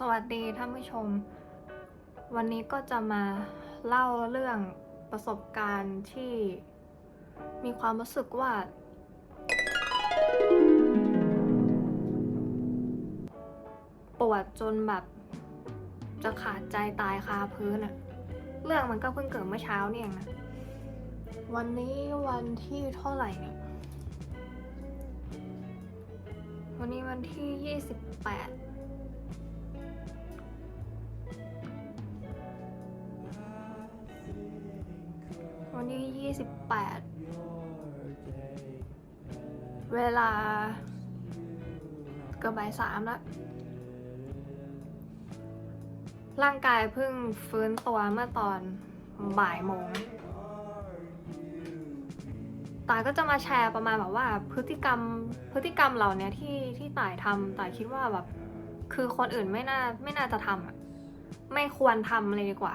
สวัสดีท่านผู้ชม วันนี้ก็จะมาเล่าเรื่องประสบการณ์ที่มีความรู้สึกว่า ปวดจนแบบ จะขาดใจตายคาพื้นอะเรื่องมันก็เพิ่งเกิดเมื่อเช้านี่เองนะ วันนี้วันที่เท่าไหร่เนี่ย วันนี้วันที่ 28 8 เวลาเกือบบ่ายสามแล้วร่างกายเพิ่งฟื้นตัวเมื่อตอนบ่ายโมงตายก็จะมาแชร์ประมาณแบบว่าพฤติกรรมพฤติกรรมเหล่าเนี้ยที่ที่ตายทำตายคิดว่าแบบคือคนอื่นไม่น่าไม่น่าจะทำอะไม่ควรทำเลยดีกว่า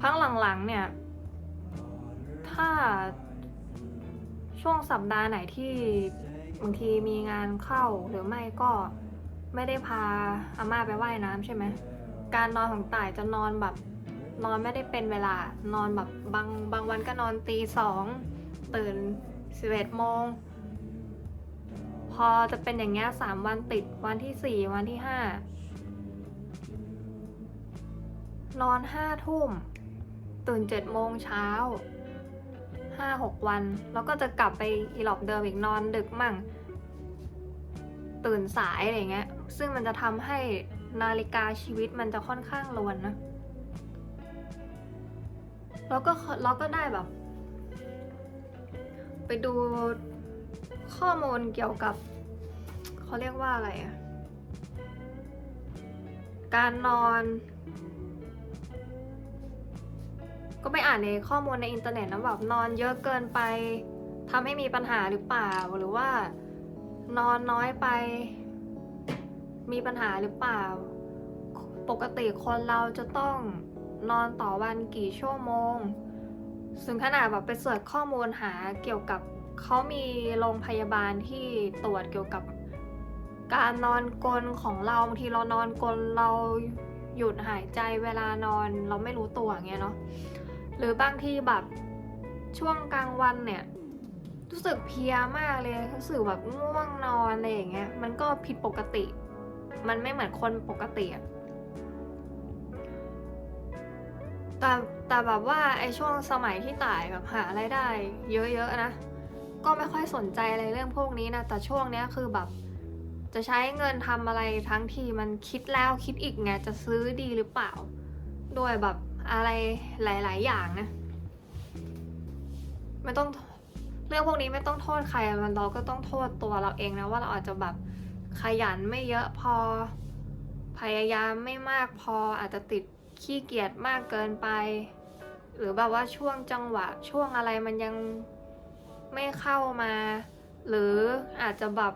พักหลังๆเนี่ย ถ้าช่วงสัปดาห์ไหนที่บางทีมีงานเข้าหรือไม่ก็ไม่ได้พาอาม่าไปว่ายน้ำใช่ไหม การนอนของต่ายจะนอนแบบนอนไม่ได้เป็นเวลานอนแบบบางบางวันก็นอนตีสองตื่นสิบเอ็ดโมง พอจะเป็นอย่างเงี้ยสามวันติดวันที่สี่วันที่ห้านอนห้าทุ่ม ตื่นเจ็ดโมงเช้า ห้าหกวัน แล้วก็จะกลับไปอีหลอบเดิมอีกนอนดึกมั่ง ตื่นสายอะไรเงี้ย ซึ่งมันจะทำให้นาฬิกาชีวิตมันจะค่อนข้างรวนนะ แล้วก็เราก็ได้แบบ ไปดูข้อมูลเกี่ยวกับเขาเรียกว่าอะไรอะการนอน ก็ไปอ่านในข้อมูลในอินเทอร์เน็ตนะแบบนอนเยอะเกินไปทำให้มีปัญหาหรือเปล่า หรือว่านอนน้อยไป มีปัญหาหรือเปล่า ปกติคนเราจะต้องนอนต่อวันกี่ชั่วโมงซึ่งขนาดแบบไปเสิร์ชข้อมูลหาเกี่ยวกับเขามีโรงพยาบาลที่ตรวจเกี่ยวกับ การนอนกลนของเราบางทีเรานอนกลนเราหยุดหายใจเวลานอนเราไม่รู้ตัวอย่างเงี้ยเนาะ หรือบางทีแบบช่วงกลางวันเนี่ยรู้สึกเพียมากเลยรู้สึกแบบง่วงนอนอะไรอย่างเงี้ยมันก็ผิดปกติ มันไม่เหมือนคนปกติอะแต่แต่แบบว่าไอช่วงสมัยที่ต่ายแบบหาไรายได้ เยอะๆนะ ก็ไม่ค่อยสนใจอะไรเรื่องพวกนี้นะแต่ช่วงเนี้ยคือแบบจะใช้เงินทำอะไรทั้งทีมันคิดแล้วคิดอีกไงจะซื้อดีหรือเปล่า โดยแบบ อะไรหลาย ๆ อย่างนะไม่ต้องเรื่องพวกนี้ไม่ต้องโทษใครมันเราก็ต้องโทษตัวเราเองนะว่าเราอาจจะแบบขยันไม่เยอะพอพยายามไม่มากพออาจจะติดขี้เกียจมากเกินไป หรือแบบว่าช่วงจังหวะช่วงอะไรมันยังไม่เข้ามา หรืออาจจะแบบ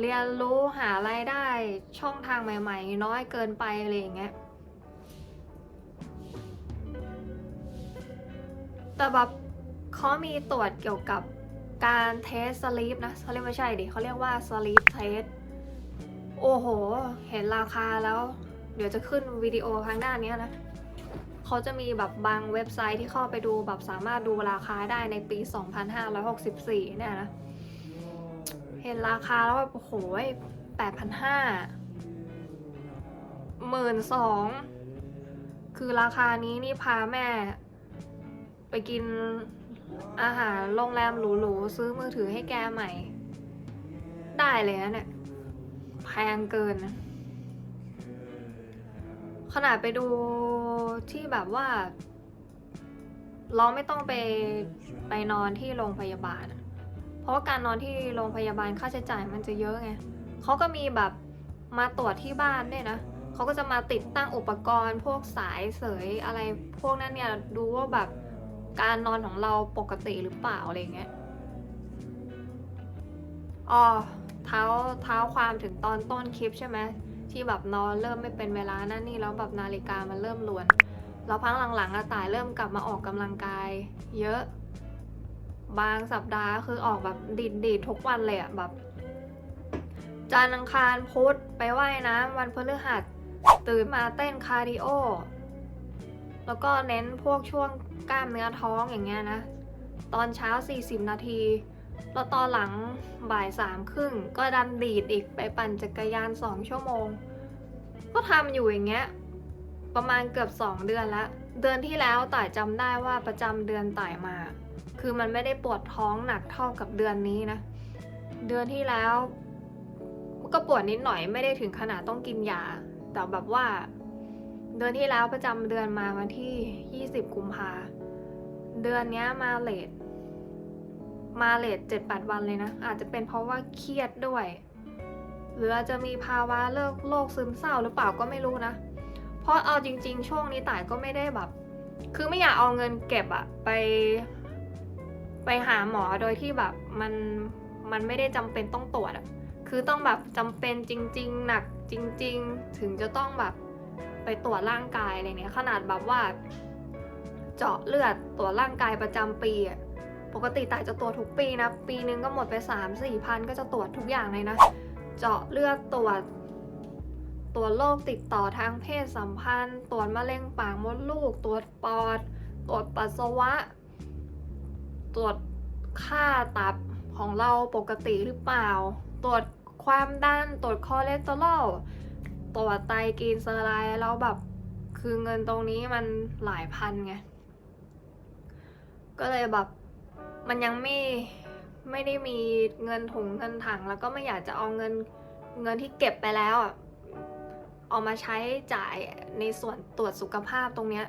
เรียนรู้หารายได้ช่องทางใหม่ ๆ น้อยเกินไปอะไรอย่างเงี้ย แต่แบบเขามีตรวจเกี่ยวกับการเทสสลีปนะเขาเรียกไม่ใช่ดิเขาเรียกว่าสลีปเทสโอ้โห เห็นราคาแล้ว เดี๋ยวจะขึ้นวิดีโอทางด้านนี้นะเขาจะมีแบบบางเว็บไซต์ที่เข้าไปดูแบบสามารถดูราคาได้ในปี 2564 เนี่ยนะ เห็นราคาแล้วแบบโอ้โหแปดพันห้าหมื่นสองคือราคานี้นี่พาแม่ กินอาหารโรงแรมหรูๆซื้อมือถือให้แกใหม่ ได้เลยนะเนี่ยแพงเกินนะขนาดไปดูที่แบบว่า เราไม่ต้องไปไปนอนที่โรงพยาบาล เพราะการนอนที่โรงพยาบาลค่าใช้จ่ายมันจะเยอะไงเขาก็มีแบบมาตรวจที่บ้านด้วยนะเขาก็จะมาติดตั้งอุปกรณ์ พวกสายเสยอะไรพวกนั้นเนี่ยดูว่าแบบ การนอนของเราปกติหรือเปล่าอะไรเงี้ยอ๋อเท้าเท้าความถึงตอนต้นคลิปใช่ไหมที่แบบนอนเริ่มไม่เป็นเวลานั่นนี่แล้วแบบนาฬิกามันเริ่มลวนแล้วพักหลังๆอะตายเริ่มกลับมาออกกำลังกาย เยอะ บางสัปดาห์คือออกแบบดีดดีดๆทุกวันเลยอะแบบจันทร์อังคารพุธไปว่ายน้ำวันพฤหัส ตื่นมาเต้นคาร์ดิโอ แล้วก็เน้นพวกช่วงกล้ามเนื้อท้องอย่างเงี้ยนะ ตอนเช้า 40 นาที แล้วตอนหลังบ่ายสามครึ่งก็ดันดีดอีกไปปั่นจักรยาน 2 ชั่วโมง ก็ทำอยู่อย่างเงี้ย ประมาณเกือบ 2 เดือนล้วเดือนที่แล้วต่ายจำได้ว่าประจำเดือนต่ายมา คือมันไม่ได้ปวดท้องหนักเท่ากับเดือนนี้นะ เดือนที่แล้วก็ปวดนิดหน่อยไม่ได้ถึงขนาดต้องกินยา แต่แบบว่า เดือนที่แล้วประจำเดือนมาวันที่ 20 กุมภาเดือนนี้มาเลทมาเลทเจ็ดแปดวันเลยนะ อาจจะเป็นเพราะว่าเครียดด้วย หรืออาจจะมีภาวะเลิกโรคซึมเศร้าหรือเปล่าก็ไม่รู้นะ เพราะเอาจริง ๆ ช่วงนี้ต่ายก็ไม่ได้แบบ คือไม่อยากเอาเงินเก็บอะไป ไปหาหมอโดยที่แบบมันมันไม่ได้จำเป็นต้องตรวจอะคือต้องแบบจำเป็นจริง ๆ หนักจริง ๆ ถึงจะต้องแบบ ไปตรวจร่างกายอะไรเนี้ยขนาดแบบว่า เจาะเลือดตรวจร่างกายประจำปีอะปกติตายจะตรวจทุกปีนะ ปีนึงก็หมดไป3ามสี่พันก็จะตรวจทุกอย่างเลยนะ เจาะเลือดตรวจตรวจโรคติดต่อทางเพศสัมพันธ์ ตรวจมะเร็งปากมดลูก ตรวจปอด ตรวจปัสสาวะ ตรวจค่าตับของเราปกติหรือเปล่า ตรวจความดัน ตรวจคอเลสเตอรอล ตรวจไตกรีนเซอร์ไลน์แล้วแบบคือเงินตรงนี้มันหลายพันไง ก็เลยแบบมันยังไม่ไม่ได้มีเงินถุงเงินถัง แล้วก็ไม่อยากจะเอาเงินเงินที่เก็บไปแล้วอะเอามาใช้จ่ายในส่วนตรวจสุขภาพตรงเนี้ย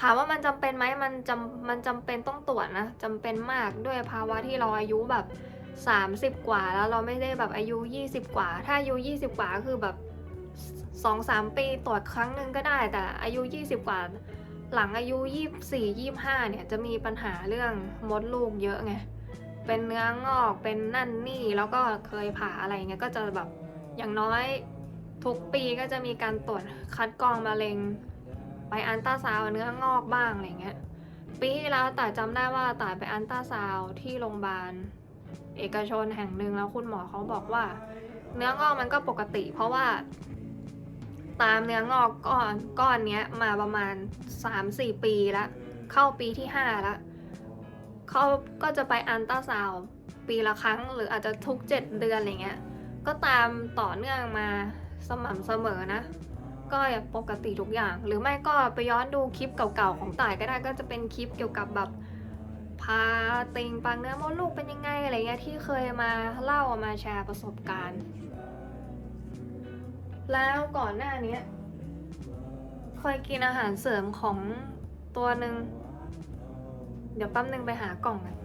ถามว่ามันจำเป็นไหมมันจำมันจำเป็นต้องตรวจนะจำเป็นมากด้วยภาวะที่เราอายุแบบ 30 กว่าแล้วเราไม่ได้แบบอายุ 20 กว่า ถ้าอายุ 20 กว่าคือแบบ 2-3 ปีตรวจครั้งหนึ่งก็ได้ แต่อายุ 20 กว่า หลังอายุ 24 25 เนี่ยจะมีปัญหาเรื่องมดลูกเยอะไง เป็นเนื้องอก เป็นนั่นนี่แล้วก็เคยผ่าอะไรเงี้ยก็จะแบบอย่างน้อยทุกปีก็จะมีการตรวจคัดกรองมะเร็ง ไปอันต้าซาวเนื้องอกบ้างอะไรเงี้ยปีที่แล้วแต่จำได้ว่าต่ายไปอันต้าซาวที่โรงพยาบาลเอกชนแห่งหนึ่งแล้วคุณหมอเขาบอกว่า เนื้องอกมันก็ปกติ เพราะว่า ตามเนื้องอกก้อนก้อนเนี้ยมาประมาณ 3-4 ปีแล้วเข้าปีที่5แล้วเขาก็จะไปอันต้าซาวด์ปีละครั้ง หรืออาจจะทุก 7 เดือนอะไรเงี้ยก็ตามต่อเนื่องมาสม่ำเสมอนะ ก็ปกติทุกอย่าง หรือไม่ก็ไปย้อนดูคลิปเก่าๆของต่ายก็ได้ก็จะเป็นคลิปเกี่ยวกับแบบพาติงปังเนื้อมดลูกเป็นยังไงอะไรเงี้ยที่เคยมาเล่ามาแชร์ประสบการณ์ แล้วก่อนหน้านี้เคยกินอาหารเสริมของตัวหนึ่ง เดี๋ยวแป๊บนึงไปหากล่องกัน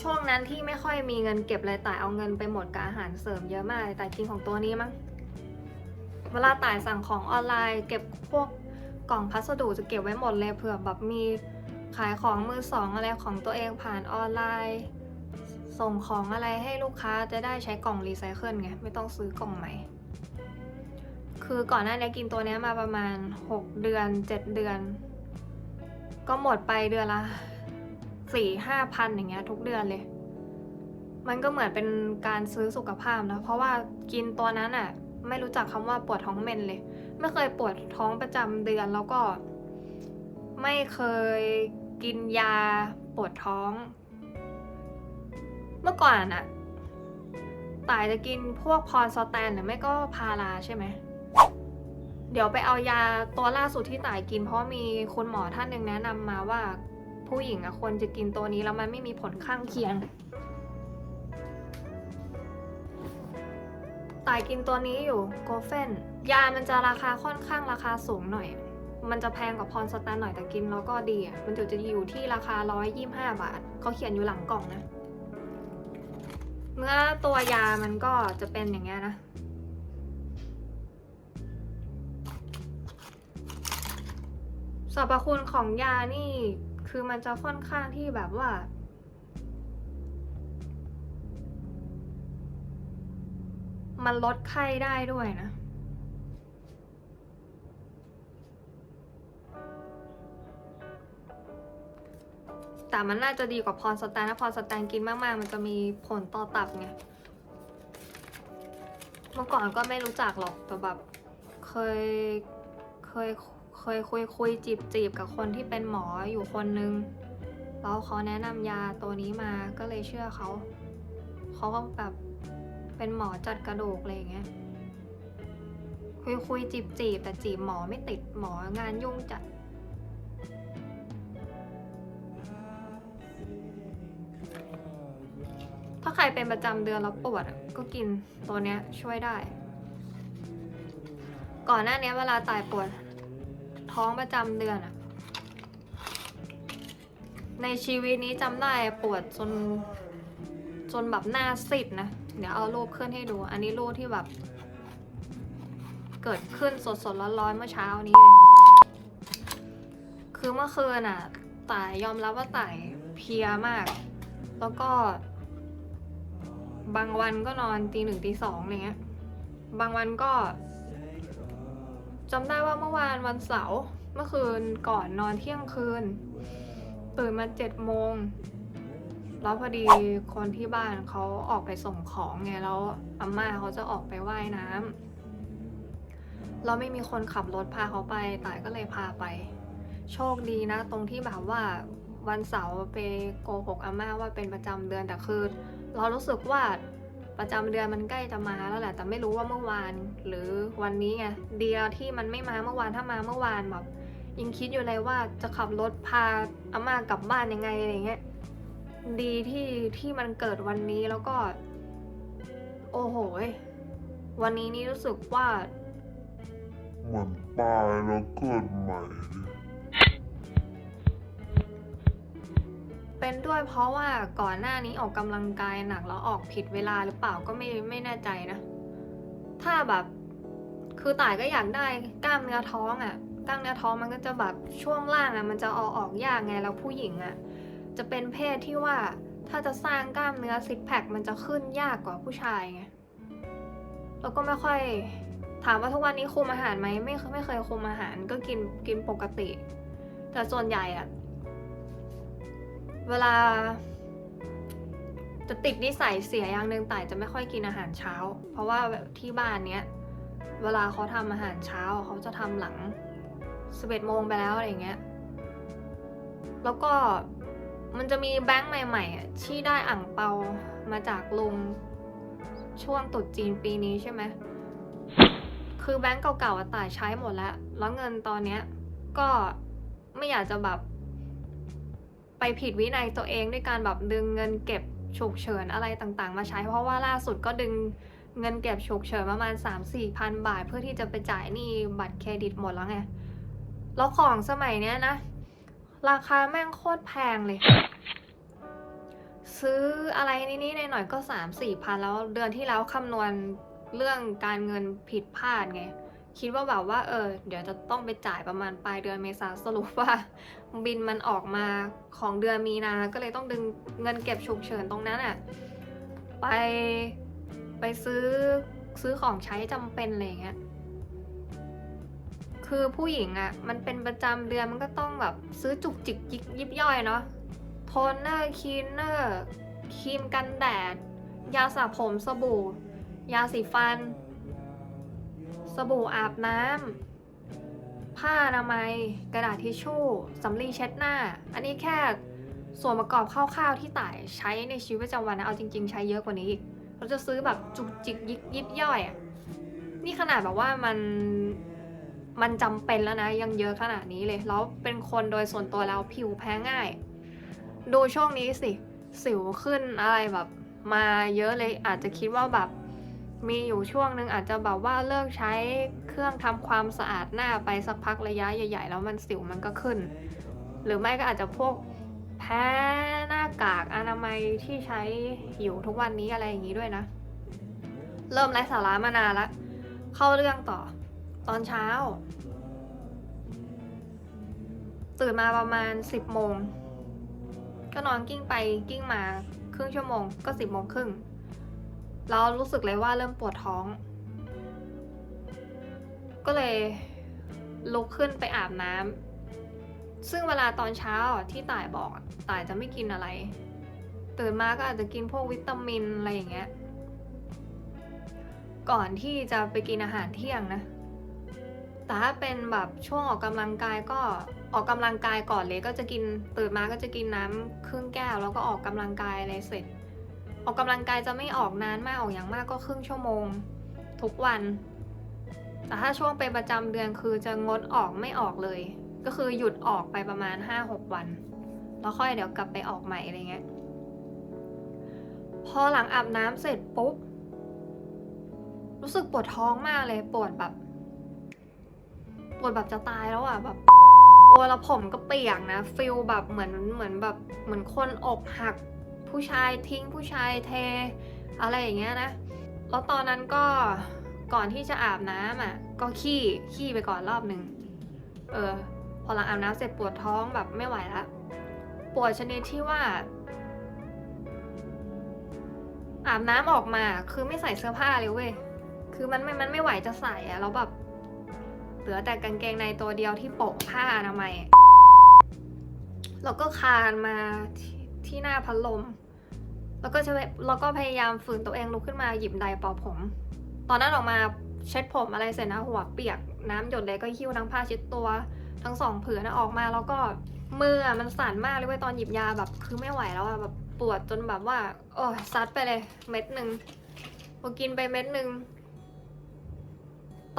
ช่วงนั้นที่ไม่ค่อยมีเงินเก็บเลยแต่ายเอาเงินไปหมดกับอาหารเสริมเยอะมากเลยแต่ายกินของตัวนี้มั้ง เวลาต่ายสั่งของออนไลน์ เก็บพวกกล่องพัสดุจะเก็บไว้หมดเลยเผื่อแบบมี ขายของมือสองอะไรของตัวเองผ่านออนไลน์ ส่งของอะไรให้ลูกค้าจะได้ใช้กล่องรีไซเคิลไง ไม่ต้องซื้อกล่องใหม่ คือก่อนหน้านี้กินตัวนี้มาประมาณ 6 เดือน 7 เดือน ก็หมดไปเดือนละสี่ห้าพันอย่างเงี้ยทุกเดือนเลย มันก็เหมือนเป็นการซื้อสุขภาพนะ เพราะว่ากินตัวนั้นอะไม่รู้จักคำว่าปวดท้องเมนเลย ไม่เคยปวดท้องประจำเดือนแล้วก็ไม่เคย กินยาปวดท้อง เมื่อก่อนอะตายจะกินพวกพรสแตนหรือไม่ก็พาราใช่ไหม เดี๋ยวไปเอายาตัวล่าสุดที่ตายกิน เพราะมีคุณหมอท่านหนึ่งแนะนำมาว่า ผู้หญิงอะควรจะกินตัวนี้แล้วมันไม่มีผลข้างเคียง ตายกินตัวนี้อยู่โกเฟนยามันจะราคาค่อนข้างราคาสูงหน่อย มันจะแพงกว่าพรสแตนหน่อยแต่กินแล้วก็ดีอะ มันจะจะอยู่ที่ราคา 125 บาท เขาเขียนอยู่หลังกล่องนะ เมื่อตัวยามันก็จะเป็นอย่างเงี้ยนะ สรรพคุณของยานี่คือมันจะค่อนข้างที่แบบว่ามันลดไข้ได้ด้วยนะ แต่มันน่าจะดีกว่าพรสแตนถ้าพรสแตนกินมากๆ มันจะมีผลต่อตับไง เมื่อก่อนก็ไม่รู้จักหรอก แต่แบบเคย เคย เคยคุยคุยจีบจีบกับคนที่เป็นหมออยู่คนนึง แล้วเขาแนะนำยาตัวนี้มา ก็เลยเชื่อเขา เขาก็แบบเป็นหมอจัดกระดูกอะไรอย่างเงี้ยคุยคุยจีบจีบแต่จีบหมอไม่ติดหมองานยุ่งจัด ใครเป็นประจำเดือนแล้วปวดก็กินตัวเนี้ยช่วยได้ ก่อนหน้านี้เวลาตายปวด ท้องประจำเดือนอะในชีวิตนี้จำได้ปวดจนจนแบบหน้าซีดนะ เดี๋ยวเอารูปขึ้นให้ดู อันนี้รูปที่แบบ เกิดขึ้นสดสดร้อนๆเมื่อเช้านี้เลยคือเมื่อคืนอะต่ายยอมรับว่าต่ายเพียมาก แล้วก็ บางวันก็นอนตีหนึ่งตีสองอะไรเงี้ย บางวันก็จำได้ว่าเมื่อวานวันเสาร์เมื่อคืนก่อนนอนเที่ยงคืน ตื่นมาเจ็ดโมงแล้วพอดีคนที่บ้านเขาออกไปส่งของไงแล้วอาม่าเขาจะออกไปไว่ายน้ำเราไม่มีคนขับรถพาเขาไปต่ายก็เลยพาไป โชคดีนะ ตรงที่แบบว่าวันเสาร์ไปโกหกอาม่าว่าเป็นประจำเดือนแต่คือ เรารู้สึกว่าประจำเดือนมันใกล้จะมาแล้วแหละ แต่ไม่รู้ว่าเมื่อวาน หรือวันนี้ไงเดียวที่มันไม่มาเมื่อวานถ้ามาเมื่อวานแบบยังคิดอยู่เลยว่าจะขับรถพาอาม่ากลับบ้านยังไงอะไรเงี้ยดีที่ที่มันเกิดวันนี้แล้วก็ โอ้โหวันนี้นี่รู้สึกว่า เหมือนตายแล้วเกิดใหม่ เป็นด้วยเพราะว่าก่อนหน้านี้ออกกำลังกายหนักแล้วออกผิดเวลาหรือเปล่าก็ไม่ไม่แน่ใจนะ ถ้าแบบคือต่ายก็อยากได้กล้ามเนื้อท้องอะ่ะกล้ามเนื้อท้องมันก็จะแบบช่วงล่างอะ่ะมันจะเอาออกยากไงแล้วผู้หญิงอะ่ะจะเป็นเพศที่ว่าถ้าจะสร้างกล้ามเนื้อซิกแพคมันจะขึ้นยากกว่าผู้ชายไงแล้วก็ไม่ค่อยถามว่าทุกวันนี้คุมอาหารไหมไม่ไม่เคยคุมอาหารก็กินกินปกติ แต่ส่วนใหญ่อะ เวลา จะติดนิสัยเสียอย่างหนึ่งแต่จะไม่ค่อยกินอาหารเช้า เพราะว่าที่บ้านเนี้ยเวลาเขาทำอาหารเช้าเขาจะทำหลัง11โมงไปแล้วอะไรเงี้ย แล้วก็มันจะมีแบงค์ใหม่ๆที่ได้อ่างเปามาจากลุงช่วงตรุษจีนปีนี้ใช่ไหม คือแบงก์เก่าๆอะต่ายใช้หมดแล้ว แล้วเงินตอนเนี้ยก็ไม่อยากจะแบบ ไปผิดวินัยตัวเองด้วยการแบบดึงเงินเก็บฉุกเฉินอะไรต่างๆ มาใช้ เพราะว่าล่าสุดก็ดึงเงินเก็บฉุกเฉินประมาณ 3-4พันบาท เพื่อที่จะไปจ่ายหนี้บัตรเครดิตหมดแล้วไง แล้วของสมัยเนี้ยนะ ราคาแม่งโคตรแพงเลย ซื้ออะไรนิดๆหน่อยๆก็สามสี่พันแล้วเดือนที่แล้วคำนวณเรื่องการเงินผิดพลาดไง คิดว่าแบบว่าเออเดี๋ยวจะต้องไปจ่ายประมาณปลายเดือนเมษาสรุปว่า บินมันออกมาของเดือนมีนา ก็เลยต้องดึงเงินเก็บฉุกเฉินตรงนั้นอะไปไปซื้อซื้อของใช้จำเป็นอะไรเงี้ยคือผู้หญิงอะ่ะมันเป็นประจำเดือนมันก็ต้องแบบซื้อจุกจิกยิบยิบย่อยเนาะโทนเนอร์คลีนเนอร์ครีมกันแดด ยาสระผมสบู่ ยาสีฟัน สบู่อาบน้ำ ผ้าอนามัย กระดาษทิชชู่สำลีเช็ดหน้า อันนี้แค่ส่วนประกอบคร่าวๆที่ต่ายใช้ในชีวิตประจำวันนะ เอาจริง ๆ ใช้เยอะกว่านี้อีก เราจะซื้อแบบจุกจิกยิบยิบย่อยอะนี่ขนาดแบบว่ามันมันจำเป็นแล้วนะยังเยอะขนาดนี้เลยแล้วเป็นคนโดยส่วนตัวแล้วผิวแพ้ง่าย ดูช่วงนี้สิ สิวขึ้นอะไรแบบ มาเยอะเลยอาจจะคิดว่าแบบ มีอยู่ช่วงหนึ่งอาจจะแบบว่าเลิกใช้เครื่องทำความสะอาดหน้าไปสักพักระยะใหญ่ ๆ แล้วมันสิวมันก็ขึ้น หรือไม่ก็อาจจะพวกแพ้หน้ากากอนามัยที่ใช้อยู่ทุกวันนี้อะไรอย่างนี้ด้วยนะ เริ่มไร้สาระมานานละเข้าเรื่องต่อ ตอนเช้า ตื่นมาประมาณ 10โมงก็นอนกิ้งไปกิ้งมาครึ่งชั่วโมงก็10โมงครึ่ง แล้วรู้สึกเลยว่าเริ่มปวดท้อง ก็เลยลุกขึ้นไปอาบน้ซึ่งเวลาตอนเช้าที่ต่ายบอกต่ายจะไม่กินอะไร ตื่นมาก็อาจจะกินพวกวิตามินอะไรอย่างเงี้ย ก่อนที่จะไปกินอาหารเที่ยงนะ แต่ถ้าเป็นแบบช่วงออกกำลังกายก็ออกกำลังกายก่อนเลยก็จะกินตื่นมาก็จะกินน้ำครึ่งแก้วแล้วก็ออกกำลังกายอะไรเสร็จ ออกกำลังกายจะไม่ออกนานมากออกอย่างมากก็ครึ่งชั่วโมง ทุกวัน แต่ถ้าช่วงเป็นประจำเดือนคือจะงดออกไม่ออกเลย ก็คือหยุดออกไปประมาณ 5-6 วัน แล้วค่อยเดี๋ยวกลับไปออกใหม่อะไรเงี้ยพอหลังอาบน้ำเสร็จปุ๊บ รู้สึกปวดท้องมากเลยปวดแบบปวดแบบจะตายแล้วอะแบบโอ้แล้วผมก็เปียกนะฟิลแบบเหมือนเหมือนแบบเหมือนคนอกหัก ผู้ชายทิ้งผู้ชายเท อะไรอย่างเงี้ยนะ แล้วตอนนั้นก็ก่อนที่จะอาบน้ำอะ ก็ขี้ขี้ไปก่อนรอบหนึ่งเออ พอหลังอาบน้ำเสร็จปวดท้องแบบไม่ไหวละปวดชนิดที่ว่า อาบน้ำออกมา คือไม่ใส่เสื้อผ้าเลยเว้ยคือมันไม่มันไม่ไหวจะใส่อะแล้วแบบเหลือแต่กางเกงในตัวเดียวที่โปะผ้าอนามัยแล้วก็คานมาทที่หน้าพัดลม แล้วก็จะแล้วก็พยายามฝืนตัวเองลุกขึ้นมาหยิบไดร์เป่าผม ตอนนั้นออกมาเช็ดผมอะไรเสร็จนะหัวเปียกน้ำหยดเลยก็หิ้วทั้งผ้าเช็ดตัวทั้งสองผืนนะออกมาแล้วก็มืออะมันสั่นมากเลยเว้ยตอนหยิบยาแบบคือไม่ไหวแล้วอะแบบปวดจนแบบว่า โอ้ยซัดไปเลยเม็ดหนึ่งพอกินไปเม็ดหนึ่ง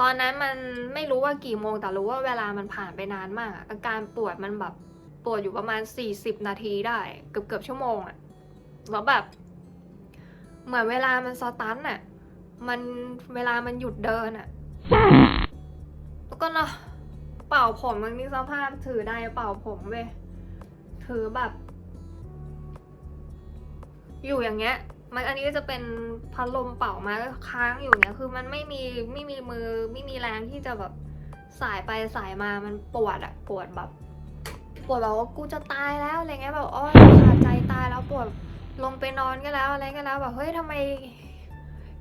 ตอนนั้นมันไม่รู้ว่ากี่โมงแต่รู้ว่าเวลามันผ่านไปนานมากอาการปวดมันแบบปวดอยู่ประมาณ 40 นาทีได้ เกือบเกือบชั่วโมงอะ แล้วแบบ เหมือนเวลามันสตันอะมันเวลามันหยุดเดินอะแล้วก็เนาะเป่าผมมันนี่สภาพถือได้เป่าผมเว้ยถือแบบ อยู่อย่างเงี้ย มันอันนี้ก็จะเป็นพัดลมเป่ามาค้างอยู่เนี้ยคือมันไม่มีไม่มีมือไม่มีแรงที่จะแบบสายไปสายมามันปวดอะปวดแบบปวดแบบว่ากูจะตายแล้วอะไรเงี้ยแบบอ้ยขาดใจตายแล้วปวด ลงไปนอนก็แล้วอะไรก็แล้วแบบเฮ้ยทำไม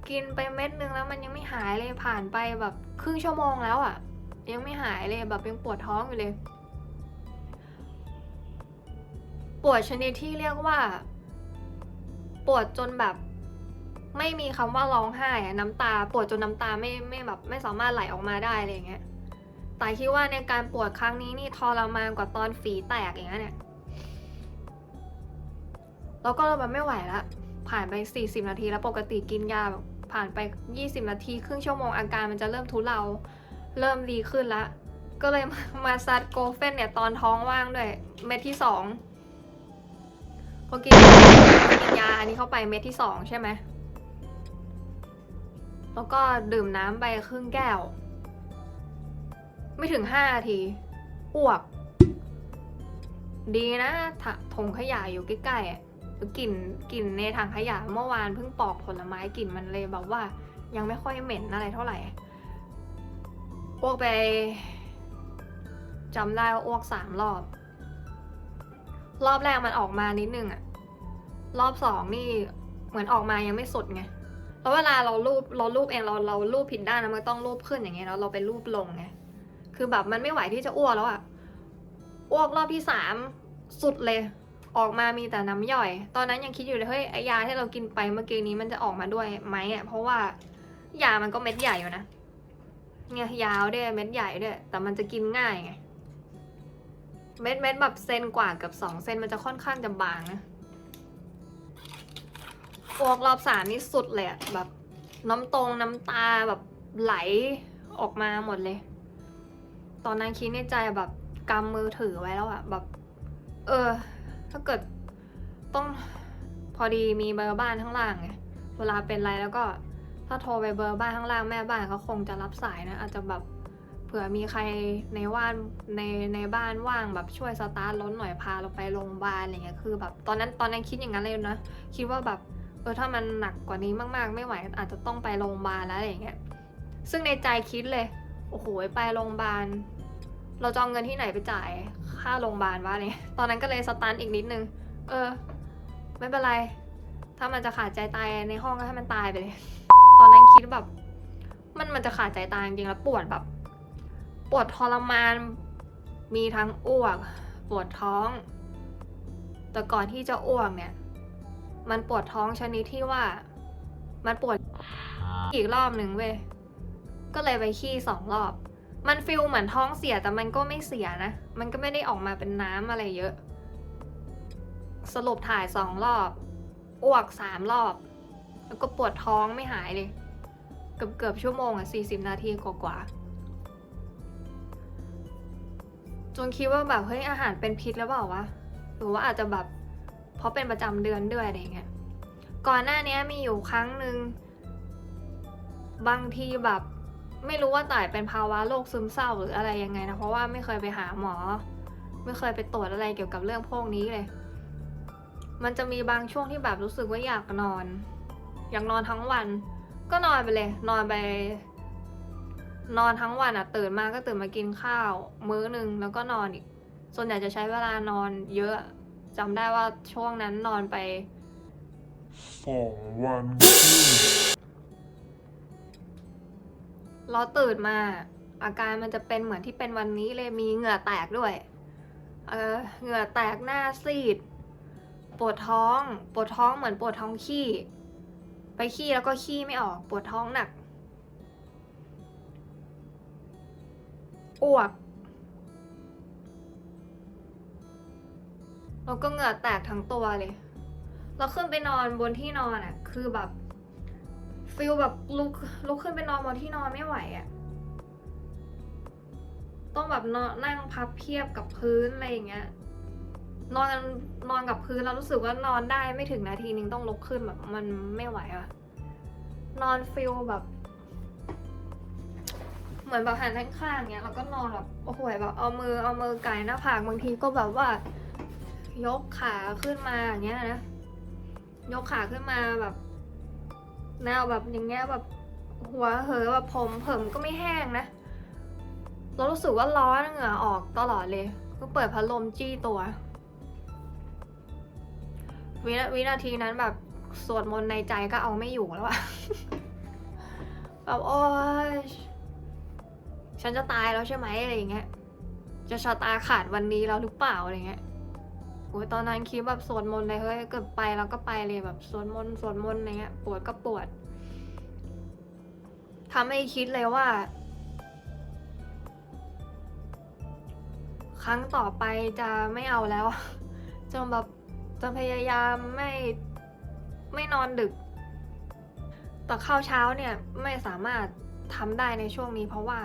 กินไปเม็ดนึงแล้วมันยังไม่หายเลยผ่านไปแบบครึ่งชั่วโมงแล้วอะ่ะ ยังไม่หายเลยแบบยังปวดท้องอยู่เลย ปวดชนิดที่เรียกว่า ปวดจนแบบไม่มีคำว่าร้องไห้อะน้ำตาปวดจนน้ำตาไม่ไม่แบบไม่สามารถไหลออกมาได้อะไรอย่างเงี้ยแต่คิดว่าในการปวดครั้งนี้นี่ทรมานกว่าตอนฝีแตกอย่างเงี้ยเนี่ย แล้วก็แบบไม่ไหวละผ่านไป 40 นาทีแล้วปกติกินยาแบบผ่านไป 20 นาที ครึ่งชั่วโมงอาการมันจะเริ่มทุเลาเริ่มดีขึ้นละก็เลยมามาซัดโกเฟนเนี่ยตอนท้องว่างด้วย เม็ดที่สองพอกินกินยาอันนี้เข้าไปเม็ดที่สองใช่ไหมแล้วก็ดื่มน้ำไปครึ่งแก้ว ไม่ถึงห้านาทีอ้วก ดีนะถถุงขยะอยู่ใกล้ๆอะ กลิ่นกลิ่นในถังขยะเมื่อวานเพิ่งปอกผลไม้กลิ่นมันเลยแบบว่า ยังไม่ค่อยเหม็นอะไรเท่าไหร่อ้วกไปจำได้ว่าอ้วกสามรอบ รอบแรกมันออกมานิดนึงอะรอบสองนี่เหมือนออกมายังไม่สุดไงแล้วเวลาเรารูปเรารูปเองเราเรารูปผิดด้านนะมันต้องรูปขึ้นอย่างเงี้ยแล้วเราไปรูปลงไงคือแบบมันไม่ไหวที่จะอ้วกแล้วอะอ้วกรอบที่สามสุดเลย ออกมามีแต่น้ำย่อย ตอนนั้นยังคิดอยู่เลยเฮ้ยไอยาที่เรากินไปเมื่อกี้นี้มันจะออกมาด้วยไหมอะเพราะว่ายามันก็เม็ดใหญ่อยู่นะเนี่ยยาวด้วยเม็ดใหญ่ด้วยแต่มันจะกินง่ายไงเม็ดเม็ดแบบเซนกว่ากับสองเซนมันจะค่อนข้างจะบางนะออกรอบสามนี่สุดเลยอะแบบน้ำตรงน้ำตาแบบไหลออกมาหมดเลย ตอนนั้นคิดในใจแบบกำมือถือไว้แล้วอะแบบ เออ ถ้าเกิดต้องพอดีมีเบอร์บ้านข้างล่างไงเวลาเป็นไรแล้วก็ถ้าโทรไปเบอร์บ้านข้างล่างแม่บ้านเขาคงจะรับสายนะ อาจจะแบบเผื่อมีใครในว่านในในบ้านว่างแบบช่วยสตาร์ทรถหน่อยพาเราไปโรงพยาบาลอะไรเงี้ยคือแบบตอนนั้นตอนนั้นคิดอย่างนั้นเลยนะคิดว่าแบบเออถ้ามันหนักกว่านี้มากๆ ไม่ไหวอาจจะต้องไปโรงพยาบาลแล้วอะไรเงี้ยซึ่งในใจคิดเลยโอ้โหไปโรงพยาบาล เราจะเอาเงินที่ไหนไปจ่ายค่าโรงพยาบาลวะเนี่ยตอนนั้นก็เลยสตันอีกนิดนึง เออ ไม่เป็นไร ถ้ามันจะขาดใจตายในห้องก็ให้มันตายไปเลย ตอนนั้นคิดแบบ มันมันจะขาดใจตายจริงๆแล้วปวดแบบ ปวดทรมาน มีทั้งอ้วก ปวดท้อง แต่ก่อนที่จะอ้วกเนี่ย มันปวดท้องชนิดที่ว่า มันปวดอีกรอบหนึ่งเว้ย ก็เลยไปขี้สองรอบ มันฟิลเหมือนท้องเสียแต่มันก็ไม่เสียนะ มันก็ไม่ได้ออกมาเป็นน้ำอะไรเยอะ สรุปถ่ายสองรอบอ้วกสามรอบ แล้วก็ปวดท้องไม่หายเลย เกือบเกือบชั่วโมงอะสี่สิบนาทีกว่าๆจนคิดว่าแบบเฮ้ยอาหารเป็นพิษแล้วเปล่าวะ หรือว่าอาจจะแบบเพราะเป็นประจำเดือนด้วยอะไรเงี้ย ก่อนหน้านี้มีอยู่ครั้งหนึ่งบางทีแบบ ไม่รู้ว่าต่ายเป็นภาวะโรคซึมเศร้าหรืออะไรยังไงนะ เพราะว่าไม่เคยไปหาหมอ ไม่เคยไปตรวจอะไรเกี่ยวกับเรื่องพวกนี้เลย มันจะมีบางช่วงที่แบบรู้สึกว่าอยากนอน อยากนอนทั้งวัน ก็นอนไปเลย นอนไป นอนทั้งวันอะ ตื่นมาก็ตื่นมากินข้าว มื้อหนึ่งแล้วก็นอนอีก ส่วนใหญ่จะใช้เวลานอนเยอะจำได้ว่าช่วงนั้นนอนไปสองวันครึ่ง เราตื่นมาอาการมันจะเป็นเหมือนที่เป็นวันนี้เลยมีเหงื่อแตกด้วย เออเหงื่อแตกหน้าซีด ปวดท้อง ปวดท้องเหมือนปวดท้องขี้ ไปขี้แล้วก็ขี้ไม่ออก ปวดท้องหนัก อ้วก แล้วก็เหงื่อแตกทั้งตัวเลย เราขึ้นไปนอนบนที่นอนอะ่ะ คือแบบ ฟิลแบบลุกลุกขึ้นไปนอนบนที่นอนไม่ไหวอะ่ะ ต้องแบบนอนนั่งพับเพียบกับพื้นอะไรอย่างเงี้ย นอนนอนกับพื้นแล้วรู้สึกว่านอนได้ไม่ถึงนาทีนึงต้องลุกขึ้นแบบมันไม่ไหวอะนอนฟิลแบบ เหมือนแบบหันข้างๆเงี้ยแล้วก็นอนแบบโอ้โหแบบเอามือเอามือไก่หน้าผากบางทีก็แบบว่า ยกขาขึ้นมาอย่างเงี้ยนะยกขาขึ้นมาแบบ แนวแบบอย่างเงี้ยแบบหัวเหอแบบผมผมก็ไม่แห้งนะเรารู้สึกว่าร้อนเหงื่อออกตลอดเลย ก็เปิดพัดลมจี้ตัววินาวินาทีนั้นแบบสวดมนต์ในใจก็เอาไม่อยู่แล้วอะแบบโอ้ยฉันจะตายแล้วใช่ไหมอะไรอย่างเงี้ย จะชะตาขาดวันนี้แล้วหรือเปล่าอะไรเงี้ย อ้ยตอนนั้นคิดแบบสวดมนต์เลยเฮ้ยเกิดไปแล้วก็ไปเลยแบบสวดมนต์สวดมนต์อะไรเงี้ยปวดก็ปวดทำให้คิดเลยว่า ครั้งต่อไปจะไม่เอาแล้วจะแบบจะพยายามไม่ไม่นอนดึกแต่ข้าวเช้าเนี่ยไม่สามารถทำได้ในช่วงนี้เพราะว่า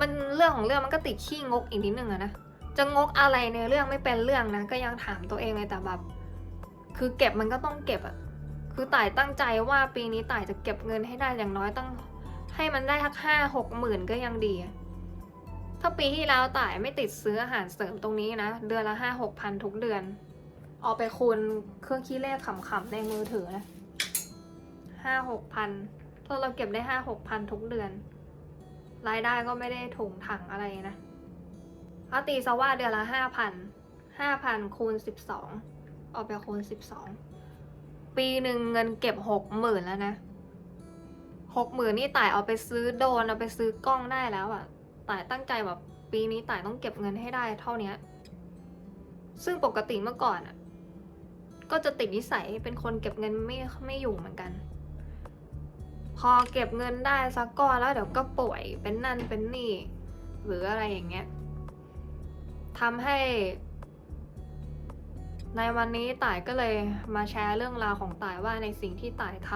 มันเรื่องของเรื่องมันก็ติดขี้งกอีกนิดนึงอะนะ จะงกอะไรในเรื่องไม่เป็นเรื่องนะก็ยังถามตัวเองเลยแต่แบบ คือเก็บมันก็ต้องเก็บอะคือต่ายตั้งใจว่าปีนี้ต่ายจะเก็บเงินให้ได้อย่างน้อยต้องให้มันได้ทักห้าหกหมื่นก็ยังดี ถ้าปีที่แล้วต่ายไม่ติดซื้ออาหารเสริมตรงนี้นะ เดือนละห้าหกพันทุกเดือน เอาไปคูณเครื่องคิดเลขขำๆในมือถือนะห้าหกพันถ้าเราเก็บได้ห้าหกพันทุกเดือน รายได้ก็ไม่ได้ถุงถังอะไรนะ เอาตีซะว่าเดือนละห้าพันห้าพันคูณสิบสองเอาไปคูณสิบสองปีหนึ่งเงินเก็บหกหมื่นแล้วนะหกหมื่นนี่ต่ายเอาไปซื้อโดนเอาไปซื้อกล้องได้แล้วอะต่ายตั้งใจแบบปีนี้ต่ายต้องเก็บเงินให้ได้เท่าเนี้ยซึ่งปกติเมื่อก่อนอะก็จะติดนิสัยเป็นคนเก็บเงินไม่ไม่อยู่เหมือนกัน พอเก็บเงินได้สักก้อนแล้วเดี๋ยวก็ป่วยเป็นนั่นเป็นนี่ หรืออะไรอย่างเงี้ย ทำให้ ในวันนี้ต่ายก็เลยมาแชร์เรื่องราวของต่ายว่าในสิ่งที่ต่ายท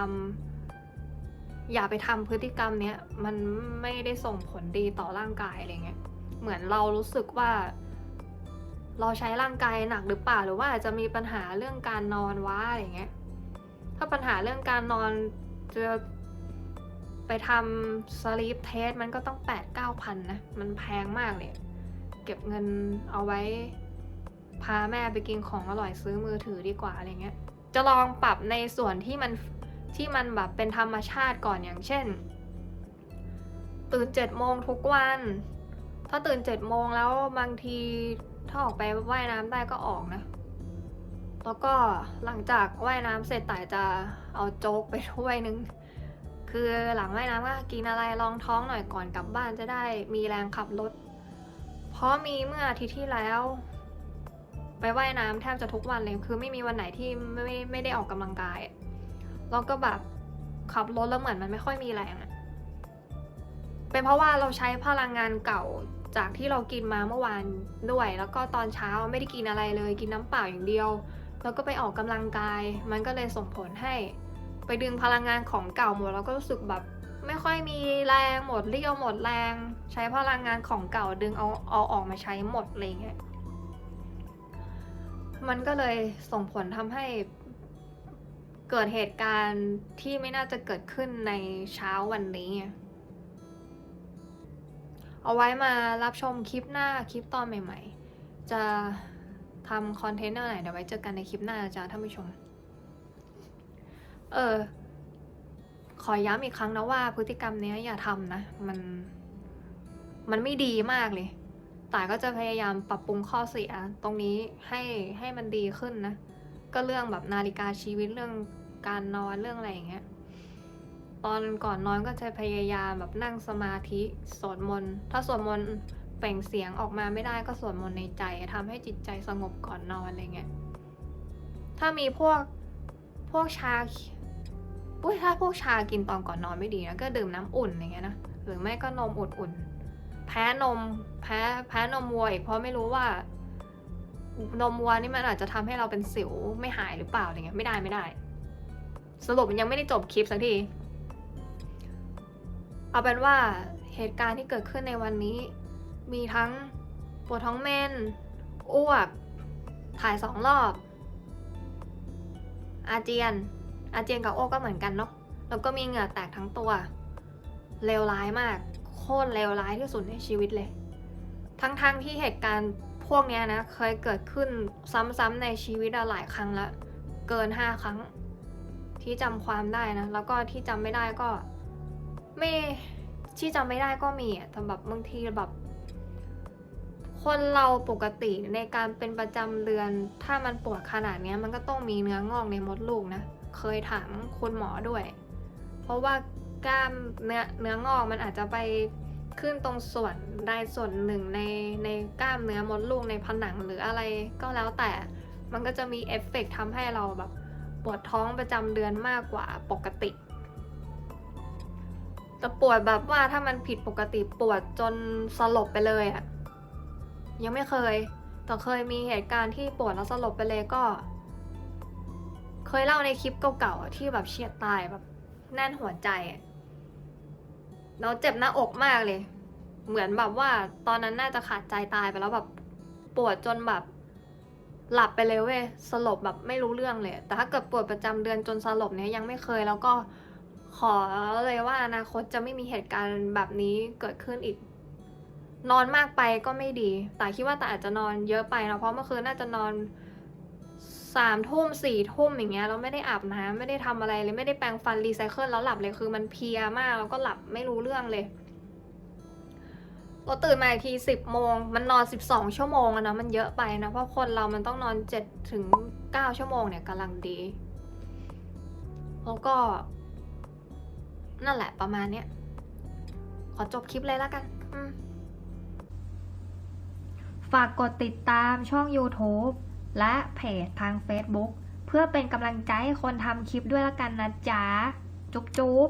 ำอย่าไปทำพฤติกรรมเนี้ยมันไม่ได้ส่งผลดีต่อร่างกายอะไรเงี้ยเหมือนเรารู้สึกว่า เราใช้ร่างกายหนักหรือเปล่าหรือว่าอาจจะมีปัญหาเรื่องการนอนว้าอะไรเงี้ยถ้าปัญหาเรื่องการนอนจะไปทำสลีปเทสมันก็ต้องแปดเก้าพันนะ มันแพงมากเลย เก็บเงินเอาไว้ พาแม่ไปกินของอร่อยซื้อมือถือดีกว่าอะไรเงี้ย จะลองปรับในส่วนที่มันที่มันแบบเป็นธรรมชาติก่อนอย่างเช่น ตื่นเจ็ดโมงทุกวัน ถ้าตื่นเจ็ดโมงแล้วบางทีถ้าออกไปว่ายน้ำได้ก็ออกนะ แล้วก็หลังจากว่ายน้ำเสร็จต่ายจะเอาโจ๊กไปถ้วยนึง คือหลังว่ายน้ำก็กินอะไรรองท้องหน่อยก่อนกลับบ้านจะได้มีแรงขับรถ เพราะมีเมื่ออาทิตย์ที่แล้ว ไปว่ายน้ำแทบจะทุกวันเลย คือไม่มีวันไหนที่ไม่ไม่ได้ออกกำลังกาย แล้วก็แบบขับรถแล้วเหมือนมันไม่ค่อยมีแรงอะเป็นเพราะว่าเราใช้พลังงานเก่าจากที่เรากินมาเมื่อวานด้วย แล้วก็ตอนเช้าไม่ได้กินอะไรเลย กินน้ำเปล่าอย่างเดียว แล้วก็ไปออกกำลังกาย มันก็เลยส่งผลให้ ไปดึงพลังงานของเก่าหมดแล้วก็รู้สึกแบบ ไม่ค่อยมีแรงหมดเรี่ยวหมดแรง ใช้พลังงานของเก่าดึงเอาเอาออกมาใช้หมดอะไรเงี้ยมันก็เลยส่งผลทำให้เกิดเหตุการณ์ที่ไม่น่าจะเกิดขึ้นในเช้าวันนี้ เอาไว้มารับชมคลิปหน้าคลิปตอนใหม่ ๆ จะทำคอนเทนต์อะไรเดี๋ยวไว้เจอกันในคลิปหน้าจ้าท่านผู้ชม เออ ขอย้ำอีกครั้งนะว่าพฤติกรรมนี้อย่าทำนะ มันมันไม่ดีมากเลยแต่ก็จะพยายามปรับปรุงข้อเสียตรงนี้ให้ให้มันดีขึ้นนะ ก็เรื่องแบบนาฬิกาชีวิตเรื่องการนอนเรื่องอะไรอย่างเงี้ย ตอนก่อนนอนก็จะพยายามแบบนั่งสมาธิสวดมนต์ ถ้าสวดมนต์เปล่งเสียงออกมาไม่ได้ก็สวดมนต์ในใจทำให้จิตใจสงบก่อนนอนอะไรเงี้ย ถ้ามีพวกพวกชา อุ้ยถ้าพวกชากินตอนก่อนนอนไม่ดีนะก็ดื่มน้ำอุ่นอย่างเงี้ยนะหรือไม่ก็นมอุ่นๆแพ้นมแพ้แพ้นมวัวอีกเพราะไม่รู้ว่านมวัวนี่มันอาจจะทำให้เราเป็นสิวไม่หายหรือเปล่าอะไรเงี้ยไม่ได้ไม่ได้ สรุปมันยังไม่ได้จบคลิปสักทีเอาเป็นว่าเหตุการณ์ที่เกิดขึ้นในวันนี้ มีทั้งปวดท้องเมนอ้วกถ่ายสองรอบ อาเจียน อาเจียนกับโอ้ก็เหมือนกันเนาะแล้วก็มีเหงื่อแตกทั้งตัวเลวร้ายมาก โคตรเลวร้ายที่สุดในชีวิตเลย ทั้งๆทที่เหตุการณ์พวกเนี้ยนะเคยเกิดขึ้นซ้ำๆในชีวิตหลายครั้งละเกินห้าครั้ง ที่จำความได้นะ แล้วก็ที่จำไม่ได้ก็ไม่ที่จำไม่ได้ก็มีอะแต่แบบบางทีแบบ คนเราปกติในการเป็นประจำเดือน ถ้ามันปวดขนาดเนี้ยมันก็ต้องมีเนื้องอกในมดลูกนะ เคยถามคุณหมอด้วย เพราะว่ากล้ามเนื้อเนื้องอกมันอาจจะไปขึ้นตรงส่วนใดส่วนหนึ่งในในกล้ามเนื้อมดลูกในผนังหรืออะไรก็แล้วแต่ มันก็จะมีเอฟเฟกต์ทำให้เราแบบปวดท้องประจำเดือนมากกว่าปกติแต่ปวดแบบว่าถ้ามันผิดปกติปวดจนสลบไปเลยอะยังไม่เคย แต่เคยมีเหตุการณ์ที่ปวดแล้วสลบไปเลยก็ เคยเล่าในคลิปเก่าๆที่แบบเฉียดตายแบบแน่นหัวใจอะแล้วเจ็บหน้าอกมากเลย เหมือนแบบว่าตอนนั้นน่าจะขาดใจตายไปแล้วแบบปวดจนแบบ หลับไปเลยเว้ยสลบแบบไม่รู้เรื่องเลย แต่ถ้าเกิดปวดประจำเดือนจนสลบเนี้ยยังไม่เคย แล้วก็ขอเลยว่าอนาคตจะไม่มีเหตุการณ์แบบนี้เกิดขึ้นอีก นอนมากไปก็ไม่ดี แต่คิดว่าแต่อาจจะนอนเยอะไปนะเพราะเมื่อคืนน่าจะนอน สามทุ่มสี่ทุ่มอย่างเงี้ยเราไม่ได้อาบน้ำไม่ได้ทำอะไรเลย ไม่ได้แปรงฟันรีไซเคิลแล้วหลับเลยคือมันเพียมากแล้วก็หลับไม่รู้เรื่องเลยเราตื่นมาอีกทีสิบโมงมันนอนสิบสองชั่วโมงอะนะมันเยอะไปนะเพราะคนเรามันต้องนอนเจ็ดถึงเก้าชั่วโมงเนี่ยกำลังดี แล้วก็ นั่นแหละประมาณเนี้ยขอจบคลิปเลยแล้วกันฝากกดติดตามช่อง YouTube และเพจทาง Facebook เพื่อเป็นกำลังใจให้คนทำคลิปด้วยละกันนะจ๊ะ จุ๊บจุ๊บ